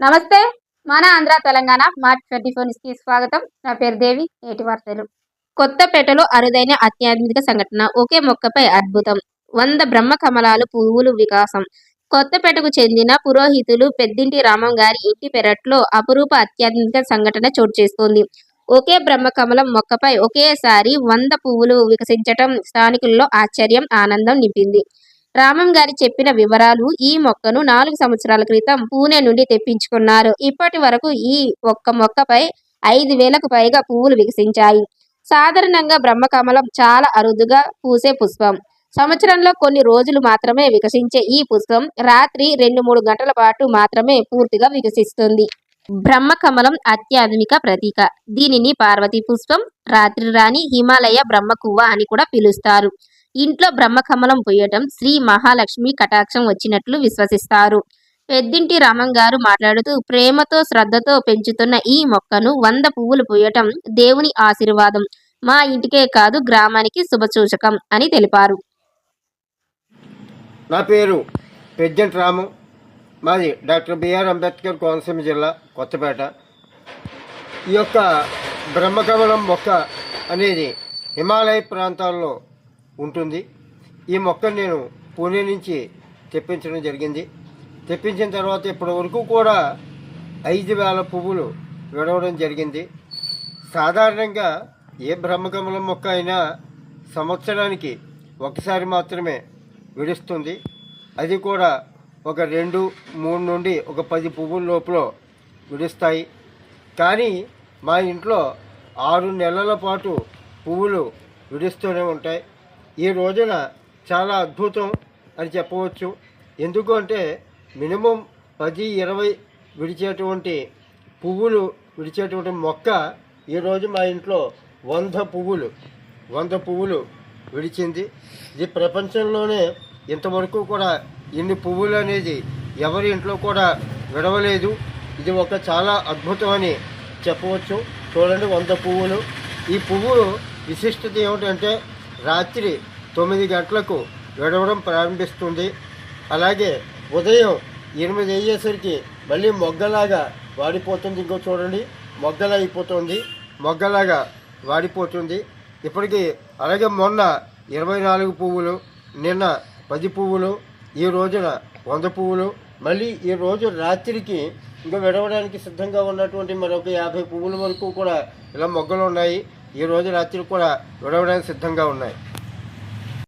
నమస్తే మన Andhra Telangana March twenty ఫోర్కి స్వాగతం. నా పేరు దేవి నేటి వార్తలు. కొత్తపేటలో అరుదైన అత్యాధునిక సంఘటన. ఒకే మొక్కపై అద్భుతం. వంద బ్రహ్మ కమలాలు పువ్వులు వికాసం. కొత్తపేటకు చెందిన పురోహితులు పెద్దింటి రామం గారి ఇంటి పెరట్లో అపురూప అత్యాధునిక సంఘటన చోటు చేస్తోంది. ఒకే బ్రహ్మ కమలం మొక్కపై ఒకేసారి వంద పువ్వులు వికసించటం స్థానికుల్లో ఆశ్చర్యం ఆనందం నింపింది. రామం గారి చెప్పిన వివరాలు ఈ మొక్కను నాలుగు సంవత్సరాల క్రితం పూణే నుండి తెప్పించుకున్నారు. ఇప్పటి వరకు ఈ ఒక్క మొక్కపై ఐదు వేలకు పైగా పువ్వులు వికసించాయి. సాధారణంగా బ్రహ్మకమలం చాలా అరుదుగా పూసే పుష్పం. సంవత్సరంలో కొన్ని రోజులు మాత్రమే వికసించే ఈ పుష్పం రాత్రి రెండు మూడు గంటల పాటు మాత్రమే పూర్తిగా వికసిస్తుంది. బ్రహ్మకమలం అత్యాధునిక ప్రతీక. దీనిని పార్వతీ పుష్పం రాత్రి రాణి హిమాలయ బ్రహ్మకువ్వ అని కూడా పిలుస్తారు. ఇంట్లో బ్రహ్మకమలం పూయటం శ్రీ మహాలక్ష్మి కటాక్షం వచ్చినట్లు విశ్వసిస్తారు. పెద్దింటి రామం గారు మాట్లాడుతూ ప్రేమతో శ్రద్ధతో పెంచుతున్న ఈ మొక్కను వంద పువ్వులు పూయటం దేవుని ఆశీర్వాదం. మా ఇంటికే కాదు గ్రామానికి శుభసూచకం అని తెలిపారు. నా పేరు పెద్దంటి రాము. మాది డాక్టర్ బిఆర్ అంబేద్కర్ కోనసీమ జిల్లా కొత్తపేట. ఈ యొక్క బ్రహ్మకమలం మొక్క అనేది హిమాలయ ప్రాంతాల్లో ఉంటుంది. ఈ మొక్కను నేను పూణే నుంచి తెప్పించడం జరిగింది. తెప్పించిన తర్వాత ఇప్పటి వరకు కూడా ఐదు వేల పువ్వులు విడవడం జరిగింది. సాధారణంగా ఏ బ్రహ్మకమలం మొక్క అయినా సంవత్సరానికి ఒకసారి మాత్రమే విడుస్తుంది. అది కూడా ఒక రెండు మూడు నుండి ఒక పది పువ్వుల లోపల విడుస్తాయి. కానీ మా ఇంట్లో ఆరు నెలల పాటు పువ్వులు విడుస్తూనే ఉంటాయి. ఈ రోజున చాలా అద్భుతం అని చెప్పవచ్చు. ఎందుకు అంటే మినిమం పది ఇరవై విడిచేటువంటి పువ్వులు విడిచేటువంటి మొక్క ఈరోజు మా ఇంట్లో వంద పువ్వులు వంద పువ్వులు విడిచింది. ఇది ప్రపంచంలోనే ఇంతవరకు కూడా ఇన్ని పువ్వులు అనేది ఎవరి ఇంట్లో కూడా విడవలేదు. ఇది ఒక చాలా అద్భుతం అని చెప్పవచ్చు. చూడండి వంద పువ్వులు. ఈ పువ్వు విశిష్టత ఏమిటంటే రాత్రి తొమ్మిది గంటలకు విడవడం ప్రారంభిస్తుంది. అలాగే ఉదయం ఎనిమిది అయ్యేసరికి మళ్ళీ మొగ్గలాగా వాడిపోతుంది. ఇంకో చూడండి మొగ్గలా అయిపోతుంది. మొగ్గలాగా వాడిపోతుంది. ఇప్పటికీ అలాగే మొన్న ఇరవై నాలుగు పువ్వులు నిన్న పది పువ్వులు ఈ రోజున వంద పువ్వులు మళ్ళీ ఈ రోజు రాత్రికి ఇంకా విడవడానికి సిద్ధంగా ఉన్నటువంటి మరొక యాభై పువ్వుల వరకు కూడా ఇలా మొగ్గలు ఉన్నాయి. ఈ రోజు రాత్రి కూడా విడవడానికి సిద్ధంగా ఉన్నాయి.